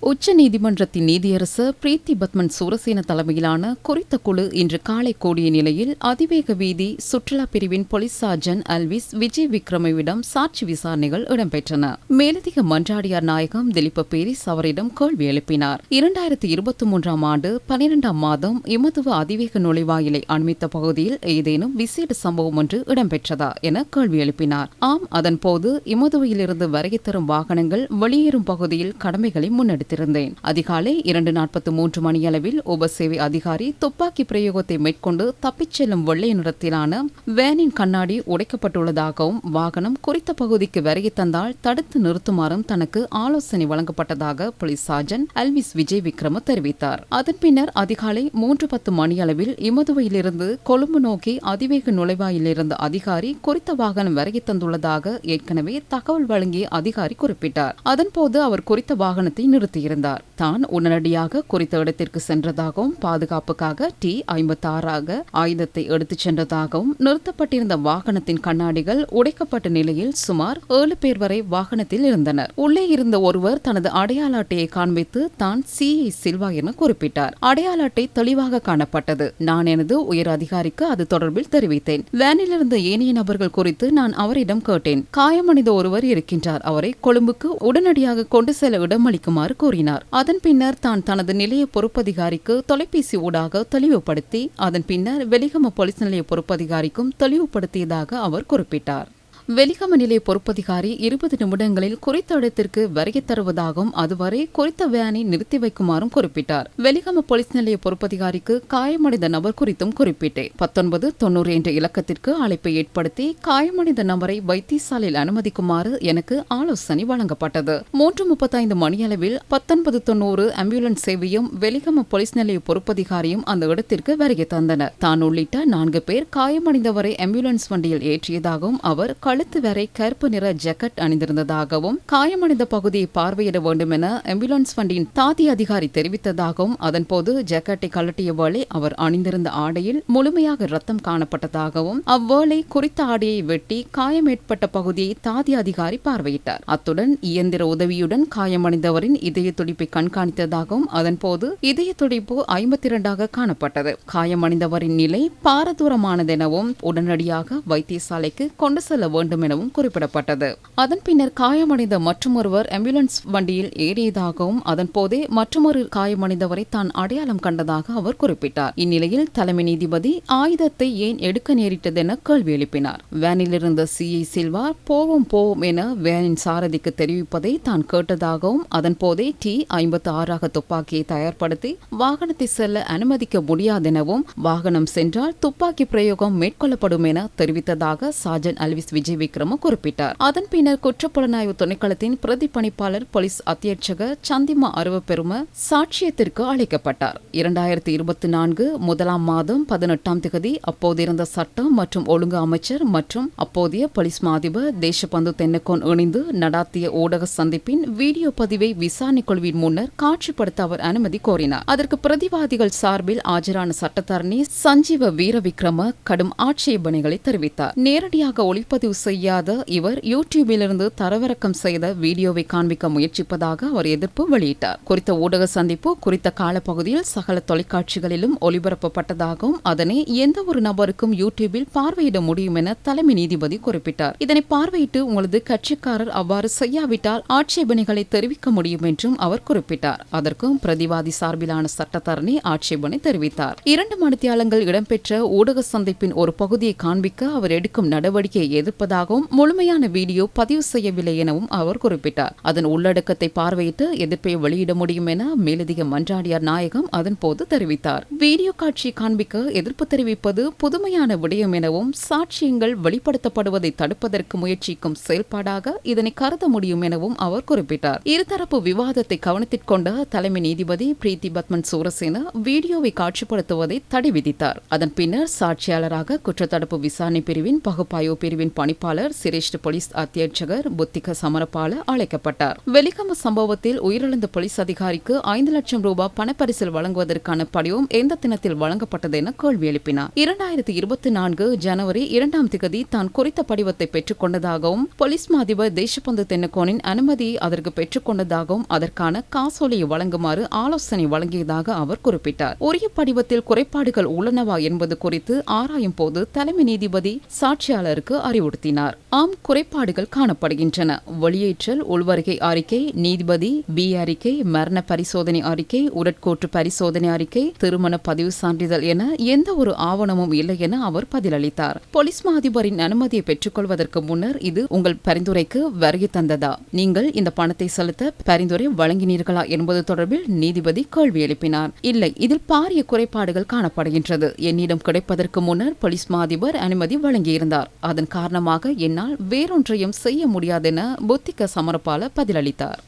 உச்ச நீதிமன்றத்தின் நீதியரசர் பிரீத்தி பத்மன் சூரசேன தலைமையிலான குறித்த குழு இன்று காலை கூடிய நிலையில் அதிவேக வீதி சுற்றுலா பிரிவின் போலீஸ் சார்ஜன் அல்விஸ் விஜய் விக்ரமவிடம் சாட்சி விசாரணைகள் இடம்பெற்றன. மேலதிக மன்றாடியார் நாயகம் திலீப பேரிஸ் அவரிடம் கேள்வி எழுப்பினார். இரண்டாயிரத்தி இருபத்தி மூன்றாம் ஆண்டு பனிரெண்டாம் மாதம் இமதுவ அதிவேக நுழைவாயிலை அண்மித்த பகுதியில் ஏதேனும் விசேட சம்பவம் ஒன்று இடம்பெற்றதா என கேள்வி எழுப்பினார். ஆம் அதன்போது இமதுவையிலிருந்து வருகை தரும் வாகனங்கள் வெளியேறும் பகுதியில் கடமைகளை வைத்திருந்தேன் அதிகாலை இரண்டு நாற்பத்தி மூன்று மணியளவில் உபசேவை அதிகாரி துப்பாக்கி பிரயோகத்தை மேற்கொண்டு தப்பிச் செல்லும் வெள்ளை நிறத்திலான வேனின் கண்ணாடி உடைக்கப்பட்டுள்ளதாகவும் வாகனம் குறித்த பகுதிக்கு வருகை தந்தால் தடுத்து நிறுத்துமாறும் தனக்கு ஆலோசனை வழங்கப்பட்டதாக போலீஸ் சார்ஜன் அல்விஸ் விஜய் விக்ரம தெரிவித்தார். அதன் பின்னர் அதிகாலை மூன்று பத்து மணியளவில் இமதுவையிலிருந்து கொழும்பு நோக்கி அதிவேக நுழைவாயிலிருந்து அதிகாரி குறித்த வாகனம் வருகை தந்துள்ளதாக ஏற்கனவே தகவல் வழங்கிய அதிகாரி குறிப்பிட்டார். அதன்போது அவர் குறித்த வாகனத்தை நிறுத்தி நிறுத்தியிருந்தார் தான் உடனடியாக குறித்த இடத்திற்கு சென்றதாகவும் பாதுகாப்புக்காக டி ஐம்பத்தாறாக ஆயுதத்தை எடுத்துச் சென்றதாகவும் நிறுத்தப்பட்டிருந்த வாகனத்தின் கண்ணாடிகள் உடைக்கப்பட்ட நிலையில் சுமார் ஏழு பேர் வரை வாகனத்தில் இருந்தனர். உள்ளே இருந்த ஒருவர் தனது அடையாள அட்டையை காண்பித்து தான் சி ஐ சில்வா என குறிப்பிட்டார். அடையாள அட்டை தெளிவாக காணப்பட்டது. நான் எனது உயர் அதிகாரிக்கு அது தொடர்பில் தெரிவித்தேன். வேனில் இருந்த ஏனைய நபர்கள் குறித்து நான் அவரிடம் கேட்டேன். காயமடைந்த ஒருவர் இருக்கின்றார். அவரை கொழும்புக்கு உடனடியாக கொண்டு செல்ல இடமளிக்குமாறு கூறினார். அதன் பின்னர் தான் தனது நிலைய பொறுப்பதிகாரிக்கு தொலைபேசி ஊடாக தெளிவுபடுத்தி அதன் பின்னர் வெலிகம போலீஸ் நிலைய பொறுப்பதிகாரிக்கும் தெளிவுபடுத்தியதாக அவர் குறிப்பிட்டார். வெளிகம நிலைய பொறுப்பதிகாரி இருபது நிமிடங்களில் குறித்த இடத்திற்கு வருகை தருவதாகவும் அதுவரை குறித்த வேனை நிறுத்தி வைக்குமாறும் குறிப்பிட்டார். வெலிகம போலீஸ் நிலைய பொறுப்பதிகாரிக்கு காயமடைந்த நபர் குறித்தும் குறிப்பிட்டேன். பத்தொன்பது தொன்னூறு என்ற இலக்கத்திற்கு அழைப்பை ஏற்படுத்தி காயமடைந்த நபரை வைத்தியசாலையில் அனுமதிக்குமாறு எனக்கு ஆலோசனை வழங்கப்பட்டது. மூன்று முப்பத்தைந்து மணியளவில் பத்தொன்பது தொன்னூறு ஆம்புலன்ஸ் சேவையும் வெலிகம போலீஸ் நிலைய பொறுப்பதிகாரியும் அந்த இடத்திற்கு வருகை தந்தனர். தான் உள்ளிட்ட நான்கு பேர் காயமடைந்தவரை ஆம்புலன்ஸ் வண்டியில் ஏற்றியதாகவும் அவர் கழுத்து வரை கருப்பு நிற ஜக்கெட் அணிந்திருந்ததாகவும் காயமடைந்த பகுதியை பார்வையிட வேண்டும் என ஆம்புலன்ஸ் வண்டியின் தாதி அதிகாரி தெரிவித்ததாகவும் அதன்போது ஜக்கெட்டை கழட்டிய வேளை அவர் அணிந்திருந்த ஆடையில் முழுமையாக ரத்தம் காணப்பட்டதாகவும் அவ்வேளை குறித்த ஆடையை வெட்டி காயம் ஏற்பட்ட பகுதியை தாதி அதிகாரி பார்வையிட்டார். அத்துடன் இயந்திர உதவியுடன் காயமடைந்தவரின் இதய துடிப்பை கண்காணித்ததாகவும் அதன்போது இதய துடிப்பு ஐம்பத்தி இரண்டாக காணப்பட்டது. காயமடைந்தவரின் நிலை பாரதூரமானதெனவும் உடனடியாக வைத்தியசாலைக்கு கொண்டு செல்ல வேண்டும் வேண்டும் எனவும் குறிப்பிடப்பட்டது. அதன் பின்னர் காயமடைந்த மற்றொருவர் ஆம்புலன்ஸ் வண்டியில் ஏறியதாகவும் அதன் போதே மற்றொரு காயமடைந்தவரை தான் அடையாளம் கண்டதாக அவர் குறிப்பிட்டார். இந்நிலையில் தலைமை நீதிபதி ஆயுதத்தை ஏன் எடுக்க நேரிட்டது என கேள்வி எழுப்பினார். வேனில் இருந்த சி. ஐ சில்வா போவோம் போவோம் என வேனின் சாரதிக்கு தெரிவிப்பதை தான் கேட்டதாகவும் அதன் போதே டி ஐம்பத்தி ஆறாக துப்பாக்கியை தயார்படுத்தி வாகனத்தை செல்ல அனுமதிக்க முடியாதெனவும் வாகனம் சென்றால் துப்பாக்கி பிரயோகம் மேற்கொள்ளப்படும் என தெரிவித்ததாக சார்ஜன் அல்விஸ் விஜய் விக்ரம குறிப்பிட்டார். அதன் பின்னர் குற்றப்புலனாய்வு திணைக்களத்தின் பிரதிப்பணிப்பாளர் போலீஸ் அத்தியட்சக சந்திமா அருவப்பெரும சாட்சியத்திற்கு அழைக்கப்பட்டார் இரண்டாயிரத்தி இருபத்தி நான்கு முதலாம் மாதம் பதினெட்டாம் திகதி அப்போதிருந்த சட்டம் மற்றும் ஒழுங்கு அமைச்சர் மற்றும் அப்போதைய போலீஸ் மாதிபர் தேசபந்து தென்னக்கோன் இணைந்து நடாத்திய ஊடக சந்திப்பின் வீடியோ பதிவை விசாரணை குழுவின் முன்னர் காட்சிப்படுத்த அவர் அனுமதி கோரினார். அதற்கு பிரதிவாதிகள் சார்பில் ஆஜரான சட்டத்தரணி சஞ்சீவ வீரவிக்ரம கடும் ஆட்சேபனைகளை தெரிவித்தார். நேரடியாக ஒளிப்பதிவு செய்யாத இவர் யூடியூபிலிருந்து தரவிறக்கம் செய்த வீடியோவை காண்பிக்க முயற்சிப்பதாக அவர் எதிர்ப்பு வெளியிட்டார். குறித்த ஊடக சந்திப்பு குறித்த காலப்பகுதியில் சகல தொலைக்காட்சிகளிலும் ஒளிபரப்பப்பட்டதாகவும் அதனை எந்த ஒரு நபருக்கும் யூடியூபில் பார்வையிட முடியும் என தலைமை நீதிபதி குறிப்பிட்டார். இதனை பார்வையிட்டு உங்களது கட்சிக்காரர் அவ்வாறு செய்யாவிட்டால் ஆட்சேபனைகளை தெரிவிக்க முடியும் என்றும் அவர் குறிப்பிட்டார். அதற்கும் பிரதிவாதி சார்பிலான சட்டத்தரணி ஆட்சேபனை தெரிவித்தார். இரண்டு மணித்தியாலங்கள் இடம்பெற்ற ஊடக சந்திப்பின் ஒரு பகுதியை காண்பிக்க அவர் எடுக்கும் நடவடிக்கையை இருப்பதாகவும் முழுமையான வீடியோ பதிவு செய்யவில்லை எனவும் அவர் குறிப்பிட்டார். அதன் உள்ளடக்கத்தை பார்வையிட்டு எதிர்ப்பை வெளியிட முடியும் என மேலதிக மன்றாடியார் நாயகம் அதன் போது தெரிவித்தார். வீடியோ காட்சி காண்பிக்க எதிர்ப்பு தெரிவிப்பது புதுமையான விடயம் எனவும் சாட்சியங்கள் வெளிப்படுத்தப்படுவதை தடுப்பதற்கு முயற்சிக்கும் செயல்பாடாக இதனை கருத முடியும் எனவும் அவர் குறிப்பிட்டார். இருதரப்பு விவாதத்தை கவனத்திற்கொண்ட தலைமை நீதிபதி பிரீத்தி பத்மன் சூரசேன வீடியோவை காட்சிப்படுத்துவதை தடை விதித்தார். அதன் பின்னர் சாட்சியாளராக குற்றத்தடுப்பு விசாரணை பிரிவின் பகுப்பாய்வு பிரிவின் பணி பணிப்பாளர் சிரேஷ்ட போலீஸ் அத்தியட்சகர் புத்திக சமரபால அழைக்கப்பட்டார். வெலிகம சம்பவத்தில் உயிரிழந்த போலீஸ் அதிகாரிக்கு ஐந்து லட்சம் ரூபாய் பணப்பரிசில் வழங்குவதற்கான படிவம் எந்த தினத்தில் வழங்கப்பட்டது என கேள்வி எழுப்பினார். இரண்டாயிரத்தி இருபத்தி நான்கு ஜனவரி இரண்டாம் திகதி தான் குறித்த படிவத்தை பெற்றுக் கொண்டதாகவும் போலீஸ் மாதிபர் தேசபந்து தென்னகோனின் அனுமதியை அதற்கு பெற்றுக் கொண்டதாகவும் அதற்கான காசோலையை வழங்குமாறு ஆலோசனை வழங்கியதாக அவர் குறிப்பிட்டார். உரிய படிவத்தில் குறைபாடுகள் உள்ளனவா என்பது குறித்து ஆராயும் போது தலைமை நீதிபதி சாட்சியாளருக்கு அறிவுறுத்தினார் ஆம் குறைபாடுகள் காணப்படுகின்றன. வெளியேற்றல் உள்வருகை அறிக்கை நீதிபதி பி அறிக்கை மரண பரிசோதனை அறிக்கை உடற்கோற்று பரிசோதனை அறிக்கை திருமண பதிவு சான்றிதழ் என எந்த ஒரு ஆவணமும் இல்லை என அவர் பதிலளித்தார். போலீஸ் மா அதிபரின் அனுமதியை பெற்றுக்கொள்வதற்கு முன்னர் இது உங்கள் பரிந்துரைக்கு வருகை தந்ததா? நீங்கள் இந்த பணத்தை செலுத்த பரிந்துரை வழங்கினீர்களா என்பது தொடர்பில் நீதிபதி கேள்வி எழுப்பினார். இல்லை இதில் பாரிய குறைபாடுகள் காணப்படுகின்றது. என்னிடம் கிடைப்பதற்கு முன்னர் போலீஸ் மாதிபர் அனுமதி வழங்கியிருந்தார். அதன் காரணமாக என்னால் வேறொன்றையும் செய்ய முடியாதென பொத்திக்க சமரபால பதிலளித்தார்.